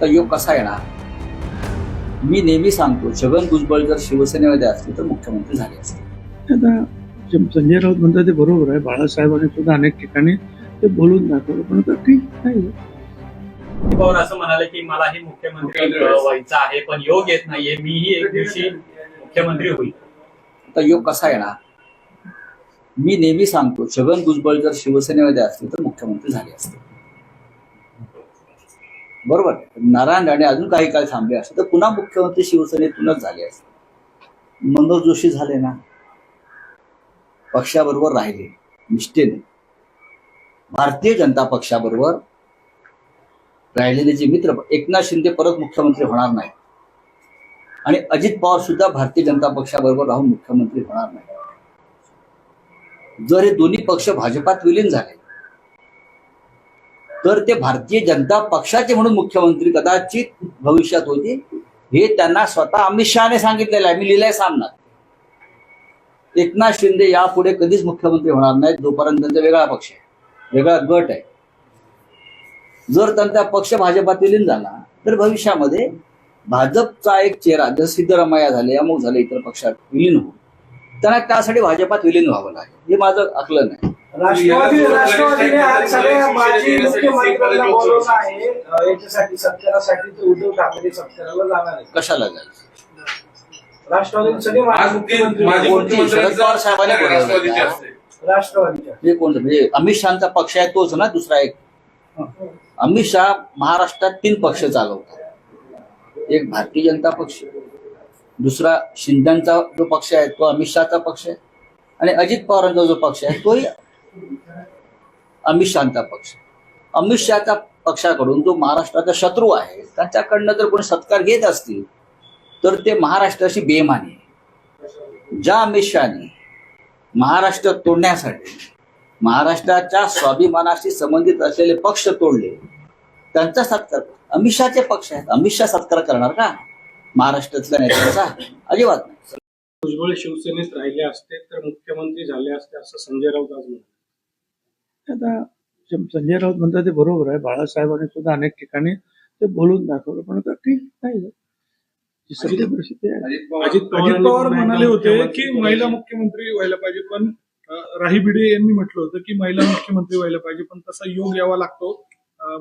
तर योग कसा येणार? मी नेहमी सांगतो छगन भुजबळ जर शिवसेनेमध्ये असले तर मुख्यमंत्री झाले असते. आता संजय राऊत म्हणतात ते बरोबर आहे बाळासाहेबांनी सुद्धा अनेक ठिकाणी ते बोलून दाखवलं पण आता ठीक नाही. पवार असं म्हणाले की मलाही मुख्यमंत्री व्हायचं आहे पण योग येत नाहीये मीही एक दिवशी मुख्यमंत्री होईल. तर योग कसा येणार? मी नेहमी सांगतो छगन भुजबळ जर शिवसेनेमध्ये असले तर मुख्यमंत्री झाले असते. बरोबर. नारायण राणे अजून काही काळ थांबले असते तर पुन्हा मुख्यमंत्री शिवसेनेतूनच झाले असते. मनोज जोशी झाले ना? पक्षाबरोबर राहिले निष्ठेने भारतीय जनता पक्षाबरोबर राहिलेले जे मित्र एकनाथ शिंदे परत मुख्यमंत्री होणार नाही आणि अजित पवार सुद्धा भारतीय जनता पक्षाबरोबर राहून मुख्यमंत्री होणार नाही जर हे दोन्ही पक्ष भाजपात विलीन झाले तर ते भारतीय जनता पक्षाचे म्हणून मुख्यमंत्री कदाचित भविष्यात होते. हे त्यांना स्वतः अमित शहाने सांगितलेलं आहे. मी लिहिलंय सामनात. एकनाथ शिंदे यापुढे कधीच मुख्यमंत्री होणार नाहीत. जोपर्यंत त्यांचा वेगळा पक्ष आहे. वेगळा गट आहे. जर त्यांचा पक्ष भाजपात विलीन झाला तर भविष्यामध्ये भाजपचा एक चेहरा जर सिद्धरामय्या झाले अमुक झाले इतर पक्षात विलीन हो त्यांना त्यासाठी भाजपात विलीन व्हावं लागेल. हे माझं आकलन आहे. राष्ट्रवादी राष्ट्रवादीने आज सगळ्या माजी मुख्यमंत्र्यांना बोलवलं आहे. याच्यासाठी सत्कारासाठी तर उद्धव ठाकरे सत्काराला जाणार आहे कशाला जायचं राष्ट्रवादीचे सगळे आज माजी ते माजी मुख्यमंत्री कोणती? शरद पवार साहेबांनी मुख्यमंत्र्यांची बोलावलं राष्ट्रवादीचे का? असते. राष्ट्रवादीच्या हे कोण म्हणजे अमित शहाचा पक्ष आहे तोच ना दुसरा एक. अमित शहा महाराष्ट्रात तीन पक्ष चालवतात एक भारतीय जनता पक्ष दुसरा शिंदेचा जो पक्ष आहे तो अमित शहाचा पक्ष आहे. आणि अजित पवारांचा जो पक्ष आहे तोही अमित शहाचा पक्ष. अमित शहाचा पक्षाकडून जो महाराष्ट्राचा शत्रू आहे त्यांच्याकडनं जर कोणी सत्कार घेत असतील तर ते महाराष्ट्राशी बेमानी आहे. ज्या अमित शहाने महाराष्ट्र तोडण्यासाठी महाराष्ट्राच्या स्वाभिमानाशी संबंधित असलेले पक्ष तोडले त्यांचा सत्कार अमित शहाचे पक्ष आहेत. अमित शहा सत्कार करणार का? महाराष्ट्रातल्या नेत्यांचा अजिबात नाही. भुजबळ शिवसेनेत राहिले असते तर मुख्यमंत्री झाले असते असं संजय राऊत आज म्हणाले आता संजय राऊत म्हणतात ते बरोबर आहे. बाळासाहेबांनी सुद्धा अनेक ठिकाणी ते बोलून दाखवलं पण आता ठीक नाही सत्य परिस्थिती अजित पवार म्हणाले होते की. महिला मुख्यमंत्री व्हायला पाहिजे पण राही भिडे यांनी म्हटलं होतं की महिला मुख्यमंत्री व्हायला पाहिजे पण तसा योग यावा लागतो.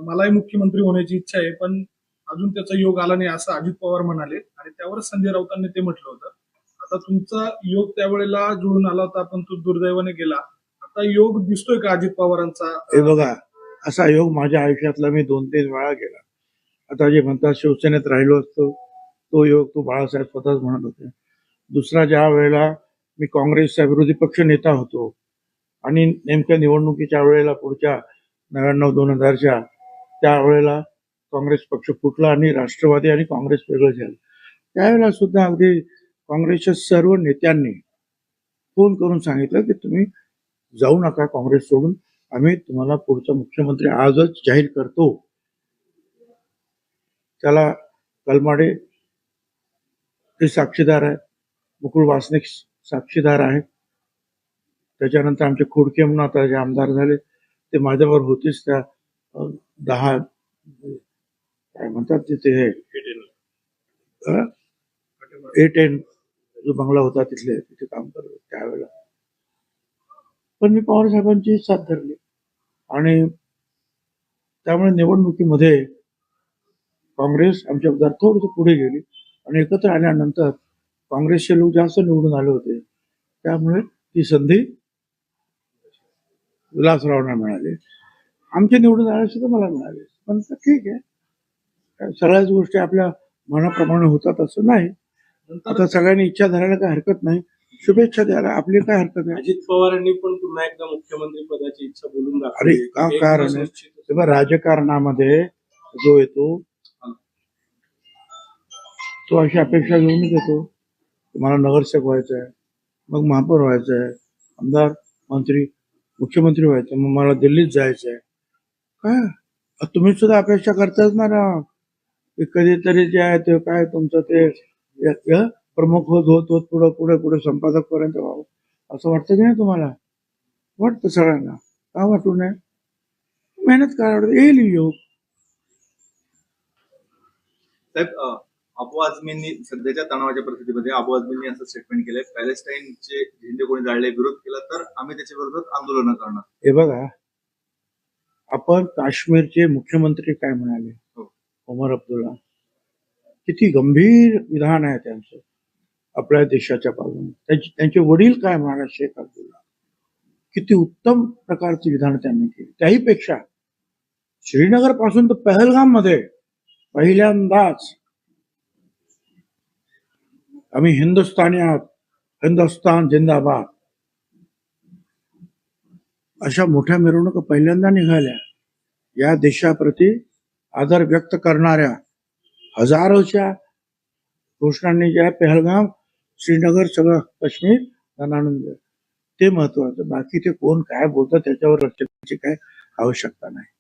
मलाही मुख्यमंत्री होण्याची इच्छा आहे पण अजून त्याचा योग आला नाही असं अजित पवार म्हणाले. आणि त्यावरच संजय राऊतांनी ते म्हटलं होतं. आता तुमचा योग त्यावेळेला जुळून आला होता पण तो दुर्दैवाने गेला. आता योग दिसतोय का अजित पवारांचा? हे बघा असा योग माझ्या आयुष्यातला मी दोन तीन वेळा गेला आता जे म्हणतात शिवसेनेत राहिलो असतो तो योग तो बाळासाहेब स्वतःच म्हणत होते. दुसरा ज्या वेळेला मी काँग्रेसचा विरोधी पक्ष नेता होतो आणि नेमक्या निवडणुकीच्या वेळेला पुढच्या नव्याण्णव दोन हजारच्या त्यावेळेला काँग्रेस पक्ष फुटला आणि राष्ट्रवादी आणि काँग्रेस वेगळं झालं. त्यावेळेला सुद्धा अगदी काँग्रेसच्या सर्व नेत्यांनी फोन करून सांगितलं की तुम्ही जाऊ नका काँग्रेस सोडून. आम्ही तुम्हाला पुढचा मुख्यमंत्री आजच जाहीर करतो. त्याला कलमाडे ते साक्षीदार आहे. मुकुल वासनिक साक्षीदार आहे. त्याच्यानंतर आमचे खोडके म्हणून आता जे आमदार झाले ते माझ्यावर होतेच. त्या दहा काय म्हणतात तिथे हे? ए टेन जो बंगला होता तिथले तिथे काम करत होते त्यावेळेला पण मी पवारसाहेबांची साथ धरली. आणि त्यामुळे निवडणुकीमध्ये काँग्रेस आमच्या विरोधात थोडंसं पुढे गेली. आणि एकत्र आल्यानंतर काँग्रेसचे लोक जास्त निवडून आले होते. त्यामुळे ती संधी विलासरावांना मिळाली. आमचे निवडून आले सुद्धा मला मिळाले पण तर ठीक आहे. सगळ्याच गोष्टी आपल्या मनाप्रमाणे होतात असं नाही. आता सगळ्यांनी इच्छा धरायला काही हरकत नाही. शुभेच्छा द्यायला. आपली काय हरकत आहे? अजित पवारांनी पण पुन्हा एकदा मुख्यमंत्री पदाची इच्छा बोलून अरे, दाखवली का- कारण आहे? तेव्हा राजकारणामध्ये जो येतो तो अशी अपेक्षा घेऊनच येतो. की मला नगरसेवक व्हायचं आहे मग महापौर व्हायचं आहे आमदार मंत्री मुख्यमंत्री व्हायचं मग मला दिल्लीत जायचं आहे काय? अ, तुम्ही सुद्धा अपेक्षा करताच ना राव. की कधीतरी जे आहे ते काय तुमचं ते य- य- प्रमुख होत होत होत पुढं पुढे पुढे संपादक पर्यंत व्हावं असं वाटतं की नाही तुम्हाला? वाटतं सगळ्यांना. का वाटू नये? मेहनत करावी येईल योग. साहेब अबू आझमींनी सध्याच्या तणावाच्या परिस्थितीमध्ये अबू आझमींनी असं स्टेटमेंट केलंय पॅलेस्टाईनचे झेंडे कोणी जाळले विरोध केला तर आम्ही त्याच्या विरोधात आंदोलनं करणार. हे बघा. आपण काश्मीरचे मुख्यमंत्री काय म्हणाले? हो. ओमर अब्दुल्ला. किती गंभीर विधान आहे त्यांचं. आपल्या देशाच्या बाजूने त्यांचे त्यांचे वडील काय म्हणाले शेख अब्दुल्ला? किती उत्तम प्रकारचे विधान त्यांनी केले. त्याहीपेक्षा श्रीनगरपासून तर पहलगाममध्ये पहिल्यांदाच आम्ही हिंदुस्थानी आहोत हिंदुस्तान जिंदाबाद अशा मोठ्या मिरवणुका पहिल्यांदा निघाल्या. या देशाप्रती आदर व्यक्त करणाऱ्या हजारोच्या घोषणांनी ज्या पहलगाम श्रीनगर सगळं काश्मीर धनानंद ते महत्वाचं. बाकी ते कोण काय बोलतात त्याच्यावर रचनेची काय आवश्यकता नाही.